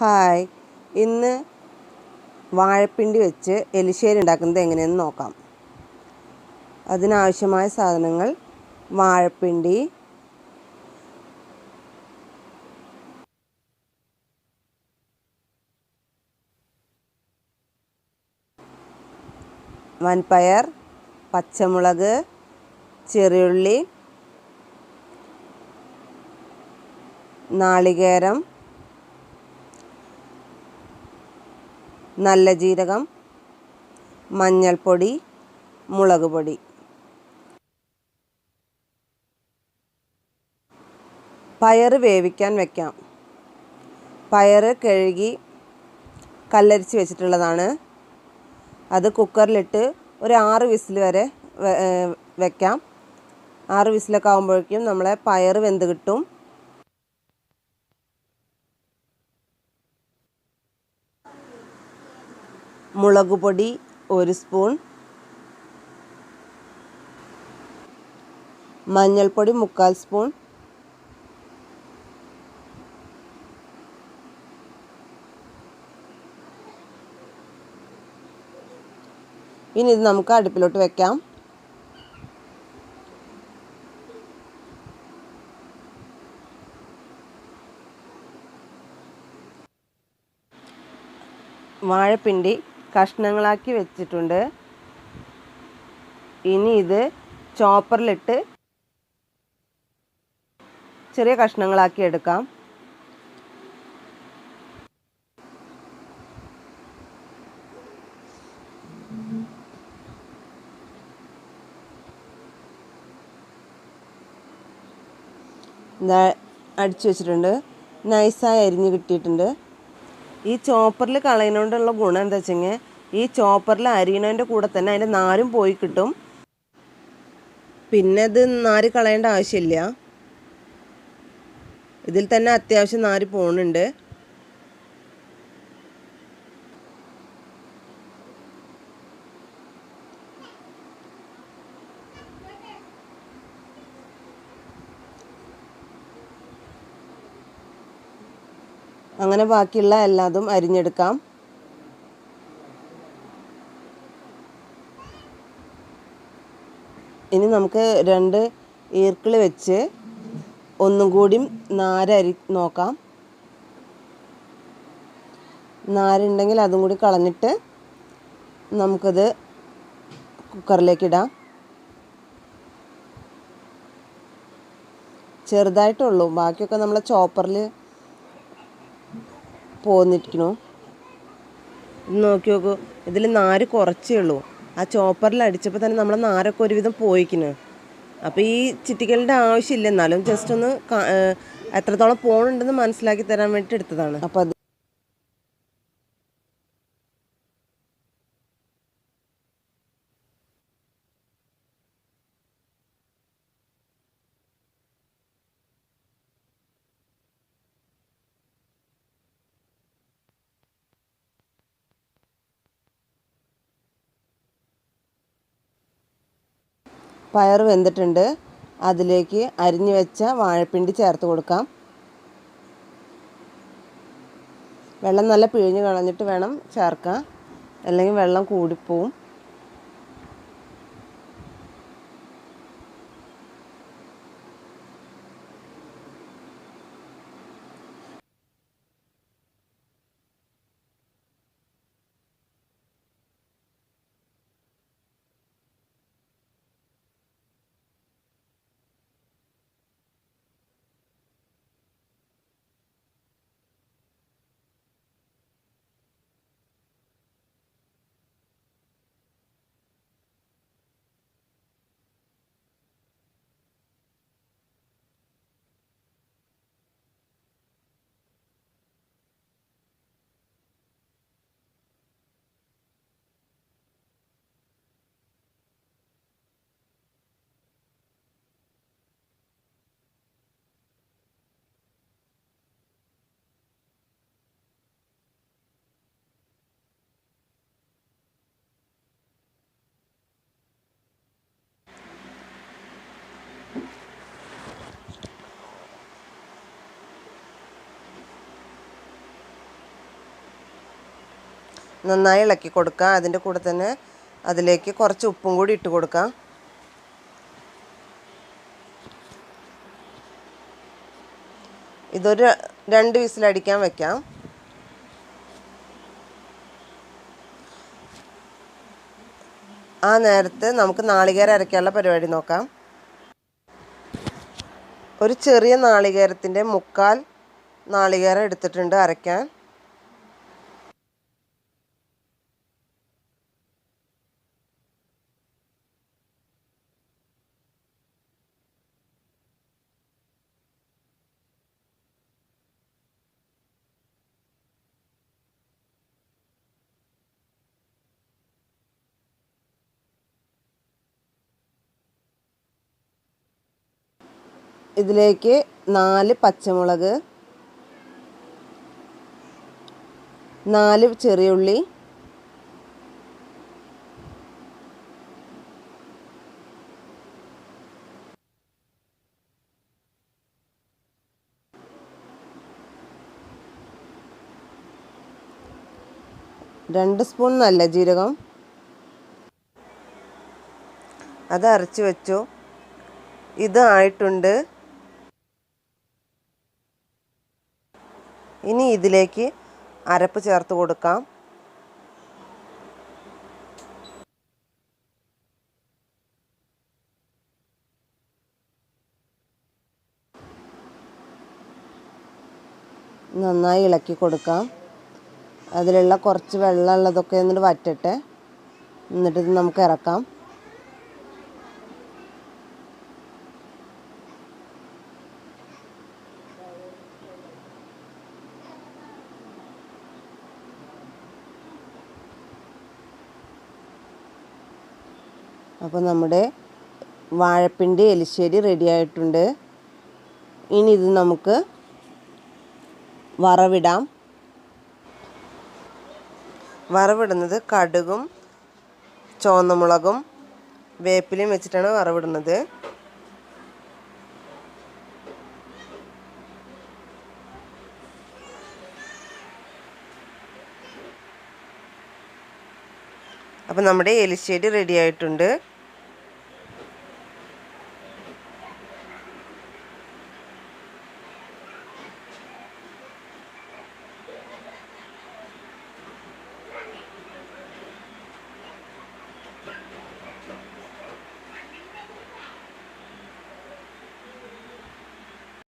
Hi. ഇന്ന് വാഴപ്പിണ്ടി വെച്ച് എലിശ്ശേരി ഉണ്ടാക്കുന്നത് എങ്ങനെയെന്ന് നോക്കാം. അതിനാവശ്യമായ സാധനങ്ങൾ വാഴപ്പിണ്ടി. വൻപയർ പച്ചമുളക് ചെറിയുള്ളി നാളികേരം നല്ല ജീരകം മഞ്ഞൾപ്പൊടി മുളക് പൊടി. പയർ വേവിക്കാൻ വെക്കാം. പയർ കഴുകി കല്ലരിച്ച് വെച്ചിട്ടുള്ളതാണ്. അത് കുക്കറിലിട്ട് ഒരു ആറ് വിസിൽ വരെ വെക്കാം. ആറ് വിസിലൊക്കെ ആകുമ്പോഴേക്കും നമ്മളെ പയർ വെന്ത് കിട്ടും. മുളക് പൊടി ഒരു സ്പൂൺ. മഞ്ഞൾപ്പൊടി മുക്കാൽ സ്പൂൺ. ഇനി ഇത് നമുക്ക് അടുപ്പിലോട്ട് വെക്കാം. വാഴപ്പിണ്ടി കഷ്ണങ്ങളാക്കി വെച്ചിട്ടുണ്ട്. ഇനി ഇത് ചോപ്പറിലിട്ട് ചെറിയ കഷ്ണങ്ങളാക്കി എടുക്കാം. അടിച്ചു വെച്ചിട്ടുണ്ട്. നൈസായി അരിഞ്ഞ് കിട്ടിയിട്ടുണ്ട്. ഈ ചോപ്പറിൽ കളയുന്നതുകൊണ്ടുള്ള ഗുണം എന്താ വെച്ചെങ്കിൽ ഈ ചോപ്പറിൽ അരിയണതിന്റെ കൂടെ തന്നെ അതിന്റെ നാരും പോയി കിട്ടും. പിന്നെ ഇത് നാര് കളയേണ്ട ആവശ്യമില്ല. ഇതിൽ തന്നെ അത്യാവശ്യം നാര് പോകുന്നുണ്ട് അങ്ങനെ ബാക്കിയുള്ള എല്ലാതും അരിഞ്ഞെടുക്കാം. ഇനി നമുക്ക് രണ്ട് ഈർക്കിൾ വെച്ച് ഒന്നും കൂടി നാരരി നോക്കാം. നാരുണ്ടെങ്കിൽ അതും കൂടി കളഞ്ഞിട്ട് നമുക്കത് കുക്കറിലേക്ക് ഇടാം. ചെറുതായിട്ടുള്ളൂ ബാക്കിയൊക്കെ നമ്മളെ ചോപ്പറിൽ പോന്നിരിക്കണു. നോക്കി നോക്കൂ. ഇതിൽ നാര് കുറച്ചേ ഉള്ളൂ. ആ ചോപ്പറിൽ അടിച്ചപ്പോൾ തന്നെ നമ്മളെ നാരൊക്കെ ഒരുവിധം പോയിക്കുന്നു അപ്പോൾ ഈ ചിറ്റിക്കലിന്റെ ആവശ്യമില്ല. എന്നാലും ജസ്റ്റ് ഒന്ന് എത്രത്തോളം പോണുണ്ടെന്ന് മനസ്സിലാക്കി തരാൻ വേണ്ടി എടുത്തതാണ്. അപ്പോൾ പയർ വെന്തിട്ടുണ്ട്. അതിലേക്ക് അരിഞ്ഞു വെച്ച വാഴപ്പിണ്ടി ചേർത്ത് കൊടുക്കാം. വെള്ളം നല്ല പിഴിഞ്ഞ് കളഞ്ഞിട്ട് വേണം ചേർക്കാൻ. അല്ലെങ്കിൽ വെള്ളം കൂടിപ്പോവും. നന്നായി ഇളക്കി കൊടുക്കുക അതിന്റെ കൂടെ തന്നെ അതിലേക്ക് കുറച്ച് ഉപ്പും കൂടി ഇട്ട് കൊടുക്കാം. ഇതൊരു രണ്ട് വിസിലടിക്കാൻ വെക്കാം. ആ നേരത്ത് നമുക്ക് നാളികേരം അരയ്ക്കാനുള്ള പരിപാടി നോക്കാം. ഒരു ചെറിയ നാളികേരത്തിന്റെ മുക്കാൽ നാളികേരം എടുത്തിട്ടുണ്ട് അരയ്ക്കാൻ. ഇതിലേക്ക് നാല് പച്ചമുളക് നാല് ചെറിയുള്ളി രണ്ട് സ്പൂൺ നല്ല ജീരകം. അത് അരച്ച് വെച്ചു. ഇത് ആയിട്ടുണ്ട് ഇനി ഇതിലേക്ക് അരപ്പ് ചേർത്ത് കൊടുക്കാം. നന്നായി ഇളക്കി കൊടുക്കാം. അതിലുള്ള കുറച്ച് വെള്ളമുള്ളതൊക്കെ എന്നിട്ട് വറ്റട്ടെ എന്നിട്ട് ഇത് നമുക്ക് ഇറക്കാം. അപ്പോൾ നമ്മുടെ വാഴപ്പിണ്ടി എലിശ്ശേരി റെഡി ആയിട്ടുണ്ട്. ഇനി ഇത് നമുക്ക് വറവിടാം. വറവിടുന്നത് കടുകും ചുവന്നമുളകും വേപ്പിലയും വെച്ചിട്ടാണ് വറവിടുന്നത്. അപ്പോൾ നമ്മുടെ എലിശ്ശേരി റെഡി ആയിട്ടുണ്ട്.